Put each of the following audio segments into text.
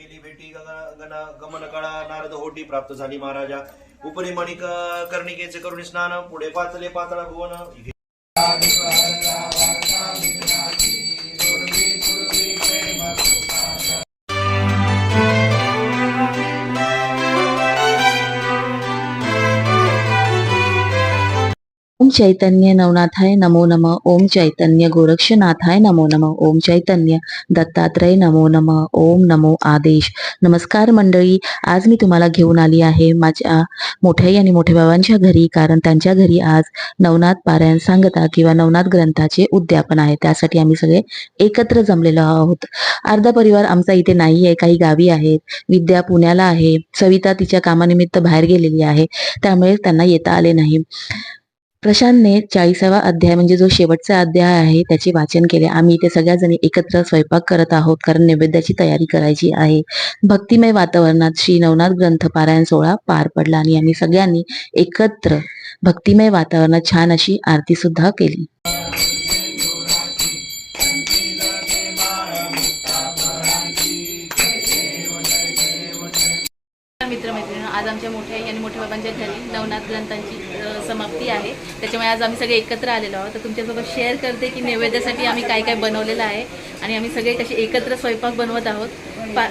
केली भेटी गण गमन कळा नारद होटी प्राप्त झाली महाराजा. उपरी मणिक कर्णिकेचे करुणी स्नान पुढे पाचले पातळा भुवन. ओम चैतन्य नवनाथाय नमो नम। ओम चैतन्य गोरक्षनाथाय नमो नम। ओम चैतन्य दत्तात्रय नमो नम। ओम नमो आदेश। नमस्कार मंडळी आज मी तुम्हाला घेऊन आली आहे माझ्या मोठ्याई आणि मोठ्या बाबांच्या घरी कारण त्यांच्या घरी आज नवनाथ पारायण सांगता किंवा नवनाथ ग्रंथाचे उद्यापन आहे. त्यासाठी आम्ही सगळे एकत्र जमलेलो आहोत. अर्धा परिवार आमचा इथे नाही आहे काही गावी आहेत. विद्या पुण्याला आहे. सविता तिच्या कामानिमित्त बाहेर गेलेली आहे. त्यामुळे त्यांना येता आले नाही. प्रशांतने चाळीसावा अध्याय म्हणजे जो शेवटचा अध्याय आहे त्याचे वाचन केले. आम्ही इथे सगळ्याजणी एकत्र स्वयंपाक करत आहोत कारण नैवेद्याची तयारी करायची आहे. भक्तिमय वातावरणात श्री नवनाथ ग्रंथ पारायण सोहळा पार पडला आणि आम्ही सगळ्यांनी एकत्र भक्तिमय वातावरणात छान अशी आरती सुद्धा केली. मित्रमैत्रिणी आज आमच्या मोठ्या आई आणि मोठ्या बाबांच्या घरी नवनाथ ग्रंथांची समाप्ती आहे. त्याच्यामुळे आज आम्ही सगळे एकत्र आलेलो आहोत. तर तुमच्यासोबत शेअर करते की नैवेद्यासाठी आम्ही काय काय बनवलेलं आहे. आणि आम्ही सगळे कसे एकत्र स्वयंपाक बनवत आहोत. पा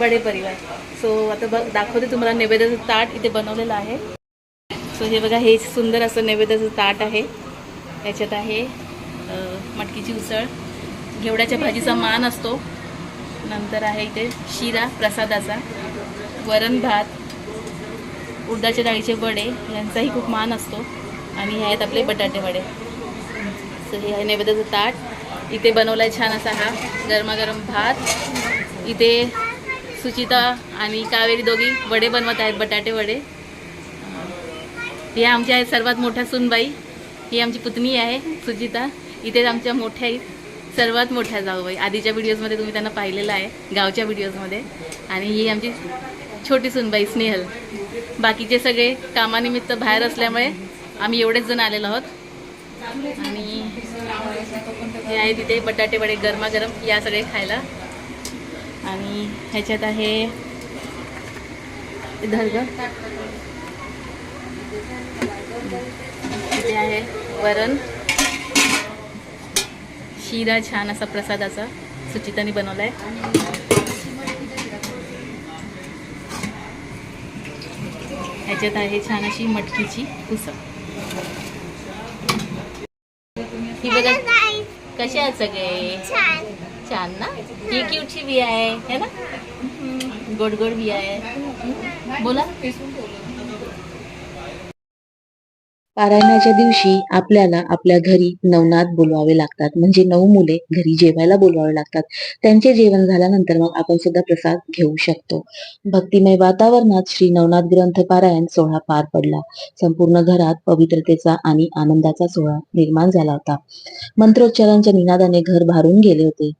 बडे परिवार. सो आता बघ दाखवते तुम्हाला नैवेद्याचं ताट इथे बनवलेलं आहे. सो हे बघा हे सुंदर असं नैवेद्याचं ताट आहे. याच्यात आहे मटकीची उसळ. घेवड्याच्या भाजीचा मान असतो. नंतर आहे इथे शिरा प्रसादाचा. वरण भात उडदाच्या डाळीचे वडे यांचाही खूप मान असतो. आणि हे आहेत आपले बटाटे वडे. सो हे आहे नैवेद्याचं ताट. इथे बनवला आहे छान असा हा गरमागरम भात. इथे सुचिता आणि कावेरी दोघी वडे बनवत आहेत बटाटे वडे. हे आमच्या आहेत सर्वात मोठ्या सुनबाई. ही आमची पुतणी आहे सुचिता. इथे आमच्या मोठ्या आहेत सर्वात मोठ्या जाऊबाई. आधीच्या व्हिडिओजमध्ये तुम्ही त्यांना पाहिलेलं आहे गावच्या व्हिडिओजमध्ये आणि ही आमची छोटी सुनबाई स्नेहल. बाकीचे सगळे कामानिमित्त बाहेर असल्यामुळे आम्ही एवढेच जण आलेलो आहोत. आणि हे आहे तिथे बटाटे वडे गरमागरम या सगळे खायला. आणि ह्याच्यात आहे धर्ग. इथे आहे वरण. शिरा छान असा प्रसादाचा सुचिताने आहे ह्याच्यात आहे छान अशी मटकीची उसळ. ही बघा कसे आहेत सगळे? छान. ना? ही क्यूटची बी आहे है ना? गोड गोड बी आहे. बोला. पारायणाच्या दिवशी आपल्याला आपल्या घरी नवनाथ बोलवावे लागतात. म्हणजे नऊ मुले घरी जेवायला बोलवावे लागतात. त्यांचे जेवण झाल्यानंतर मग आपण सुद्धा प्रसाद घेऊ शकतो. भक्तिमय वातावरणात श्री नवनाथ ग्रंथ पारायण सोहळा पार पडला. संपूर्ण घरात पवित्रतेचा आणि आनंदाचा सोहळा निर्माण झाला होता. मंत्रोच्चारांच्या निनादाने घर भारून गेले होते.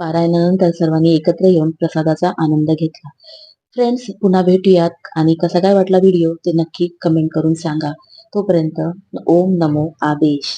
पारायणानंतर सर्वांनी एकत्र येऊन प्रसादाचा आनंद घेतला. फ्रेंड्स पुन्हा भेटूयात. आणि कसा काय वाटला व्हिडिओ ते नक्की कमेंट करून सांगा. तोपर्यंत ओम नमो आदेश.